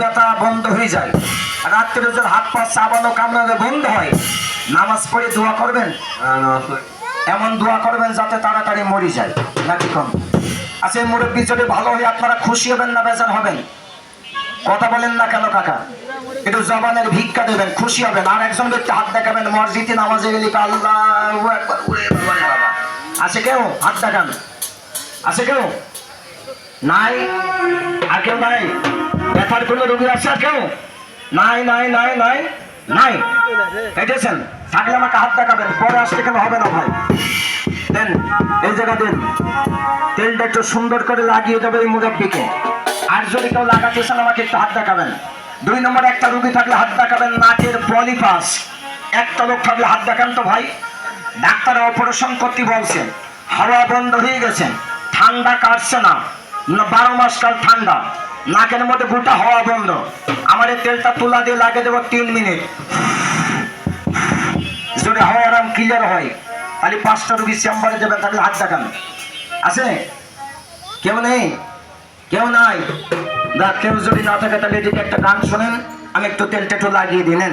ব্যথা বন্ধ হয়ে যায়। রাত্রে যদি হাত পা চাবানো কামড়ানো বন্ধ হয় নামাজ পড়ে দোয়া করবেন? এমন দোয়া করবেন যাতে তাড়াতাড়ি মরে যায়। নাকি কম? আচ্ছা এই মুরব্বী যদি ভালো হয়ে আপনারা খুশি হবেন না বেজার হবেন? কথা বলেন না কেন কাকা? একটু জবানের ভিক্ষা দেবেন খুশি হবেন। আর একজন ব্যক্তি হাত দেখাবেন মসজিদে নামাজে গেলে আল্লাহ বাবা। আছে কেউ হাত দেখান? আছে কেউ? নাই? আর কেউ নাই? ব্যথার কোনো রোগী আছে কেউ? নাই নাই নাই নাই নাই। কেটেছেন থাকলে আমাকে হাত দেখাবেন, পরে আসতে কেন হবে না ভাই? দেন, এই জায়গা দেন। তেলটা একটু সুন্দর করে লাগিয়ে দেবে এই মুরব্বীকে। আর যদি কেউ লাগাতে চান, আমাকে একটু হাত দেখাবেন। দুই নম্বরে একটা রুগী থাকলে হাত দেখাবেন নাকের পলিপাস একটা লোক থাকলে হাত দেখান তো ভাই। ডাক্তার অপারেশন করতে বলছেন। হাওয়া বন্ধ হয়ে গেছে। ঠান্ডা কাটছে না। বারো মাস কাল ঠান্ডা। নাকের মধ্যে গোটা হওয়া বন্ধ আমার এই তেলটা তুলা দিয়ে লাগিয়ে দেবো তিন মিনিট। যদি হাওয়া আরাম ক্লিয়ার হয়, তাহলে পাঁচটা রুগী চেম্বারে যাবেন তাহলে হাত দেখান। আছে? কেউ নেই? কেউ নাই? দা কেউ যদি না থাকে, তাহলে এদিকে একটা গান শোনেন, আমি একটু তেলটা একটু লাগিয়ে দিলেন